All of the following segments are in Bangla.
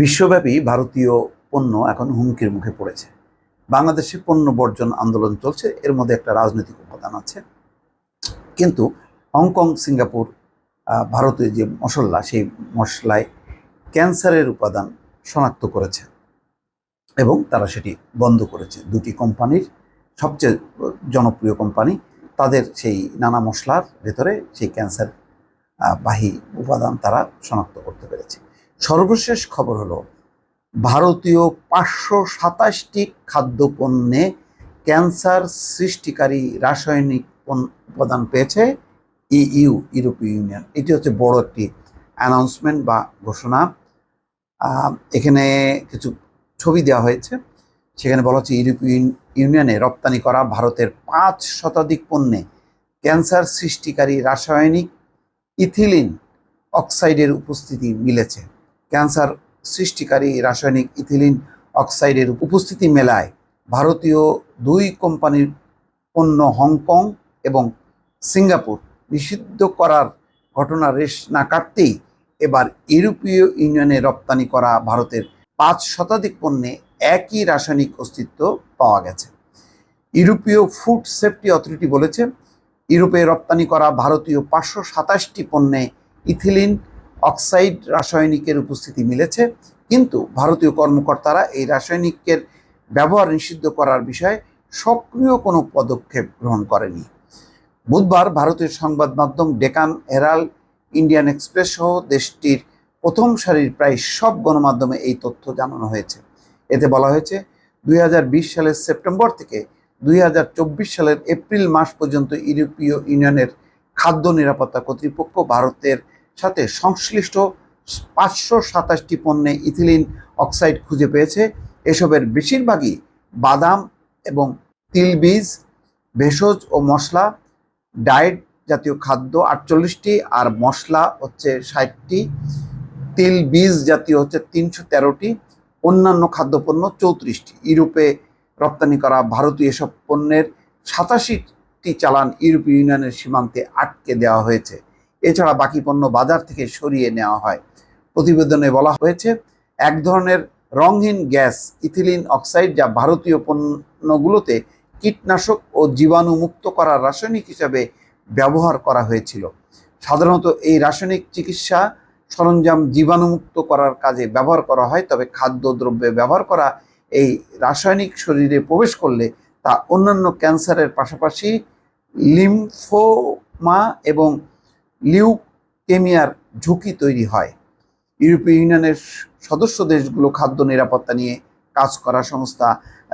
বিশ্বব্যাপী ভারতীয় পণ্য এখন হুমকির মুখে পড়েছে। বাংলাদেশে পণ্য বর্জন আন্দোলন চলছে, এর মধ্যে একটা রাজনৈতিক উপাদান আছে। কিন্তু হংকং, সিঙ্গাপুর ভারতের যে মশলা, সেই মশলায় ক্যান্সারের উপাদান শনাক্ত করেছে এবং তারা সেটি বন্ধ করেছে। দুটি কোম্পানির, সবচেয়ে জনপ্রিয় কোম্পানি, তাদের সেই নানা মশলার ভেতরে সেই ক্যান্সার বাহী উপাদান তারা শনাক্ত করতে পেরেছে। সর্বশেষ খবর হলো, ভারতীয় পাঁচশো সাতাশটি খাদ্যপণ্যে ক্যান্সার সৃষ্টিকারী রাসায়নিক উপাদান পেয়েছে ইইউ, ইউরোপীয় ইউনিয়ন। এটি হচ্ছে বড় একটি অ্যানাউন্সমেন্ট বা ঘোষণা। এখানে কিছু ছবি দেওয়া হয়েছে। সেখানে বলা হচ্ছে ইউরোপীয় ইউনিয়নে রপ্তানি করা ভারতের পাঁচ শতাধিক পণ্যে ক্যান্সার সৃষ্টিকারী রাসায়নিক ইথিলিন অক্সাইডের উপস্থিতি মিলেছে। ক্যান্সার সৃষ্টিকারী রাসায়নিক ইথিলিন অক্সাইডের উপস্থিতি মেলায় ভারতীয় দুই কোম্পানির পণ্য হংকং এবং সিঙ্গাপুর নিষিদ্ধ করার ঘটনা রেশ না কাটতেই এবার ইউরোপীয় ইউনিয়নে রপ্তানি করা ভারতের পাঁচ শতাধিক পণ্যে একই রাসায়নিক অস্তিত্ব পাওয়া গেছে। ইউরোপীয় ফুড সেফটি অথরিটি বলেছে, ইউরোপে রপ্তানি করা ভারতীয় পাঁচশো সাতাশটি পণ্যে ইথিলিন অক্সাইড রাসায়নিকের উপস্থিতি মিলেছে, কিন্তু ভারতীয় কর্মকর্তারা এই রাসায়নিকের ব্যবহার নিষিদ্ধ করার বিষয়ে সক্রিয় কোনো পদক্ষেপ গ্রহণ করেনি। বুধবার ভারতীয় সংবাদ মাধ্যম ডেকান হেরাল্ড, ইন্ডিয়ান এক্সপ্রেস সহ দেশটির প্রথম সারির প্রায় সব গণমাধ্যমে এই তথ্য জানানো হয়েছে। এতে বলা হয়েছে, দুই হাজার বিশ সালের সেপ্টেম্বর থেকে দুই হাজার চব্বিশ সালের এপ্রিল মাস পর্যন্ত ইউরোপীয় ইউনিয়নের খাদ্য নিরাপত্তা কর্তৃপক্ষ ভারতের সাথে সংশ্লিষ্ট পাঁচশো সাতাশটি পণ্যে ইথিলিন অক্সাইড খুঁজে পেয়েছে। এসবের বেশিরভাগই বাদাম এবং তিলবীজ, ভেষজ ও মশলা, ডায়েট জাতীয় খাদ্য আটচল্লিশটি, আর মশলা হচ্ছে ষাটটি তিল বীজ জাতীয় হচ্ছে তিনশো তেরোটি, অন্যান্য খাদ্যপণ্য চৌত্রিশটি। ইউরোপে রপ্তানি করা ভারতীয় এসব পণ্যের সাতাশিটি চালান ইউরোপীয় ইউনিয়নের সীমান্তে আটকে দেওয়া হয়েছে। এছাড়া বাকি পণ্য বাজার থেকে সরিয়ে নেওয়া হয়। প্রতিবেদনে বলা হয়েছে, এক ধরনের রঙহীন গ্যাস, ইথিলিন অক্সাইড যা ভারতীয় পণ্যগুলোতে কীটনাশক ও জীবাণুমুক্ত করার রাসায়নিক হিসাবে ব্যবহার করা হয়েছিল। সাধারণত এই রাসায়নিক চিকিৎসা সরঞ্জাম জীবাণুমুক্ত করার কাজে ব্যবহার করা হয়, তবে খাদ্যদ্রব্যে ব্যবহার করা এই রাসায়নিক শরীরে প্রবেশ করলে তা অন্যান্য ক্যান্সারের পাশাপাশি লিম্ফোমা এবং লিউকেমিয়ার ঝুঁকি তৈরি হয়। ইউরোপীয় ইউনিয়নের সদস্য দেশগুলো খাদ্য নিরাপত্তা নিয়ে কাজ করা সংস্থা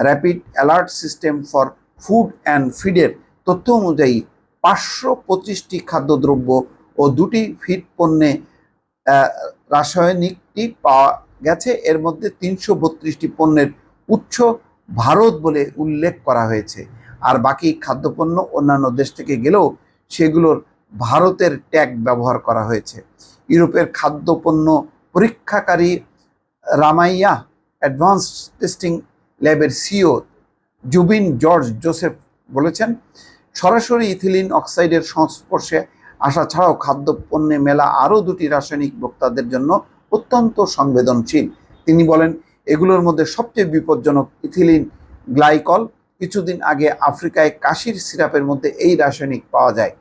rapid alert system for food and ফিডের তথ্য অনুযায়ী পাঁচশো পঁচিশটি খাদ্যদ্রব্য ও দুটি ফিড পণ্যে রাসায়নিকটি পাওয়া গেছে। এর মধ্যে তিনশো বত্রিশটি পণ্যের উৎস ভারত বলে উল্লেখ করা হয়েছে। আর বাকি খাদ্যপণ্য অন্যান্য দেশ থেকে গেলেও সেগুলোর ভারতের ট্যাগ ব্যবহার করা হয়েছে। ইউরোপের খাদ্যপণ্য পরীক্ষাকারী রামাইয়া অ্যাডভান্স টেস্টিং ল্যাবের সিও জুবিন জর্জ জোসেফ বলেছেন, সরাসরি ইথিলিন অক্সাইডের সংস্পর্শে আসা ছাড়াও খাদ্যপণ্যে মেলা আরও দুটি রাসায়নিক ভোক্তাদের জন্য অত্যন্ত সংবেদনশীল। তিনি বলেন, এগুলোর মধ্যে সবচেয়ে বিপজ্জনক ইথিলিন গ্লাইকল। কিছুদিন আগে আফ্রিকায় কাশির সিরাপের মধ্যে এই রাসায়নিক পাওয়া যায়।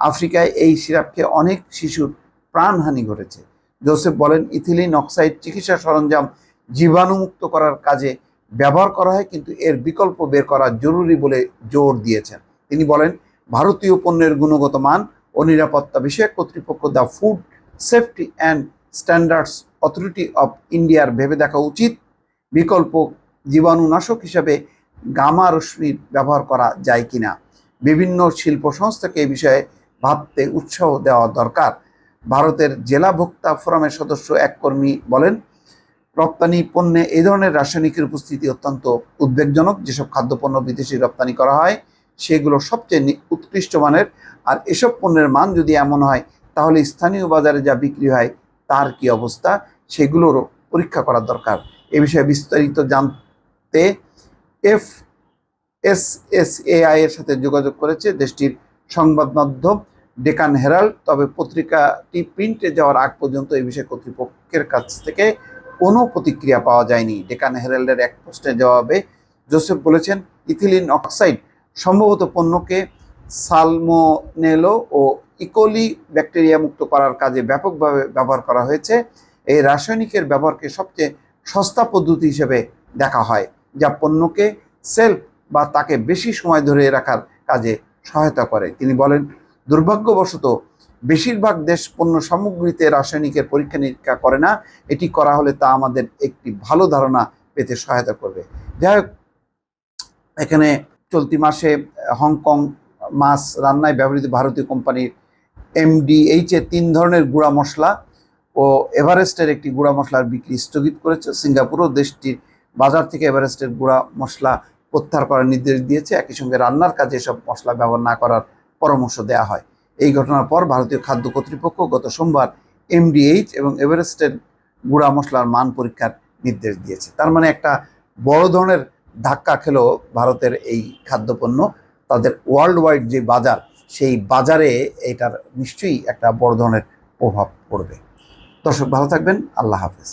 আফ্রিকায় এই সিরাপকে অনেক শিশুর প্রাণহানি ঘটেছে। জোসেফ বলেন, ইথিলিন অক্সাইড চিকিৎসা সরঞ্জাম জীবাণুমুক্ত করার কাজে ব্যবহার করা হয়, কিন্তু এর বিকল্প বের করা জরুরি বলে জোর দিয়েছেন। তিনি বলেন, ভারতীয় পণ্যের গুণগত মান ও নিরাপত্তা বিষয়ক কর্তৃপক্ষ the food safety and standards authority of ইন্ডিয়ার ভেবে দেখা উচিত। বিকল্প জীবাণুনাশক হিসাবে গামা রশ্মির ব্যবহার করা যায় কিনা। বিভিন্ন শিল্প সংস্থাকে এ বিষয়ে ভাবতে উৎসাহ দেওয়া দরকার। ভারতের জেলা ভোক্তা ফোরামের সদস্য এক কর্মী বলেন, রপ্তানি পণ্যে এই ধরনের রাসায়নিকের উপস্থিতি অত্যন্ত উদ্বেগজনক। যেসব খাদ্যপণ্য বিদেশি রপ্তানি করা হয়, সেগুলো সবচেয়ে উৎকৃষ্ট মানের। আর এসব পণ্যের মান যদি এমন হয়, তাহলে স্থানীয় বাজারে যা বিক্রি হয়, তার কি অবস্থা? সেগুলোরও পরীক্ষা করা দরকার। এ বিষয়ে বিস্তারিত জানতে এফ এস এস এআই এর সাথে যোগাযোগ করেছে দেশটির সংবাদ মাধ্যম ডেকান হেরাল্ড, তবে পত্রিকাটি প্রিন্টে যাওয়ার আগ পর্যন্ত এই বিষয়ে কর্তৃপক্ষের কাছ থেকে কোনো প্রতিক্রিয়া পাওয়া যায়নি। ডেকান হেরাল্ডের এক পোস্টের জবাবে জোসেফ বলেছেন, ইথিলিন অক্সাইড সম্ভবত পণ্যকে সালমোনেলো ও ইকোলি ব্যাকটেরিয়া মুক্ত করার কাজে ব্যাপকভাবে ব্যবহার করা হয়েছে। এই রাসায়নিকের ব্যবহারকে সবচেয়ে সস্তা পদ্ধতি হিসেবে দেখা হয়, যা পণ্যকে সেলফ বা তাকে বেশি সময় ধরে রাখার কাজে সহায়তা করে। তিনি বলেন দুর্ভাগ্যবশত বেশিরভাগ দেশ পণ্য সামগ্রীতে রাসায়নিকের পরীক্ষা নিরীক্ষা করে না। এটি করা হলে তা আমাদের একটি ভালো ধারণা পেতে সহায়তা করবে। যাই এখানে চলতি মাসে হংকং মাছ রান্নায় ব্যবহৃত ভারতীয় কোম্পানির এমডিএইচ এর তিন ধরনের গুঁড়া মশলা ও এভারেস্টের একটি গুঁড়া মশলার বিক্রি স্থগিত করেছে। সিঙ্গাপুরও দেশটির বাজার থেকে এভারেস্টের গুঁড়া মশলা প্রত্যাহার করার নির্দেশ দিয়েছে। একই সঙ্গে রান্নার কাজে এসব মশলা ব্যবহার না করার পরামর্শ দেওয়া হয়। এই ঘটনার পর ভারতীয় খাদ্য কর্তৃপক্ষ গত সোমবার এমডিএইচ এবং এভারেস্টের গুঁড়া মশলার মান পরীক্ষার নির্দেশ দিয়েছে। তার মানে একটা বড় ধরনের ধাক্কা খেলো ভারতের এই খাদ্যপণ্য। তাদের ওয়ার্ল্ড ওয়াইড যে বাজার, সেই বাজারে এটার নিশ্চয়ই একটা বড় ধরনের প্রভাব পড়বে। দর্শক, ভালো থাকবেন। আল্লাহ হাফেজ।